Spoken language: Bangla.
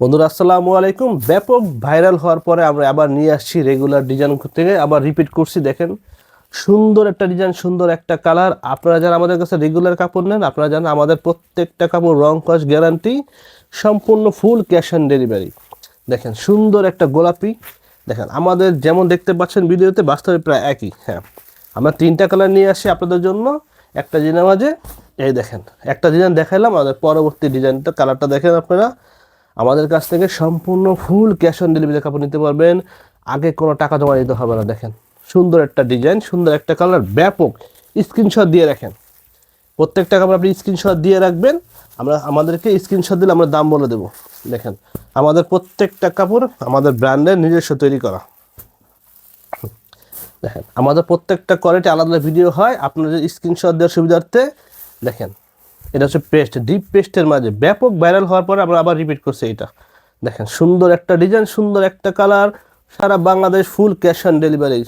বন্ধুরা, আসসালামু আলাইকুম। ব্যাপক ভাইরাল হওয়ার পরে আমরা আবার নিয়ে আসছি রেগুলার ডিজাইন থেকে আবার রিপিট করছি, দেখেন। সুন্দর একটা ডিজাইন সুন্দর একটা কালার আপনারা যারা আমাদের কাছে রেগুলার কাপড় নেন, আপনারা জানেন আমাদের প্রত্যেকটা কাপড় রং কস গ্যারান্টি সম্পূর্ণ ফুল ক্যাশ অন ডেলিভারি দেখেন, সুন্দর একটা গোলাপি। দেখেন, আমাদের যেমন দেখতে পাচ্ছেন ভিডিওতে, বাস্তবে প্রায় একই। হ্যাঁ আমরা তিনটা কালার নিয়ে আসি আপনাদের জন্য। একটা ডিজাইন মাঝে, এই দেখেন, একটা ডিজাইন দেখাইলাম, আমাদের পরবর্তী ডিজাইনটা কালারটা দেখেন আপনারা। আমাদের কাছ থেকে সম্পূর্ণ ফুল ক্যাশ অন ডেলিভারি কাপড় নিতে পারবেন। আগে কোনো টাকা জমা দিতে হবে না, দেখেন। সুন্দর একটা ডিজাইন সুন্দর একটা কালার ব্যাপক স্ক্রিনশট দিয়ে রাখেন। প্রত্যেকটা কাপড় আপনি স্ক্রিনশট দিয়ে রাখবেন। আমরা, আমাদেরকে স্ক্রিনশট দিলে আমরা দাম বলে দেবো। দেখেন, আমাদের প্রত্যেকটা কাপড় আমাদের ব্র্যান্ডের নিজস্ব তৈরি করা। দেখেন, আমাদের প্রত্যেকটা কোয়ালিটি আলাদা ভিডিও হয়। আপনাদের স্ক্রিনশট দেওয়ার সুবিধার্থে, দেখেন এটা হচ্ছে পেস্ট। ডিপ পেস্টের মাঝে ব্যাপক ভাইরাল হওয়ার পরে আমরা আবার রিপিট করছি এটা। দেখেন, সুন্দর একটা ডিজাইন সুন্দর একটা colour Sara Bangladesh full cash on delivery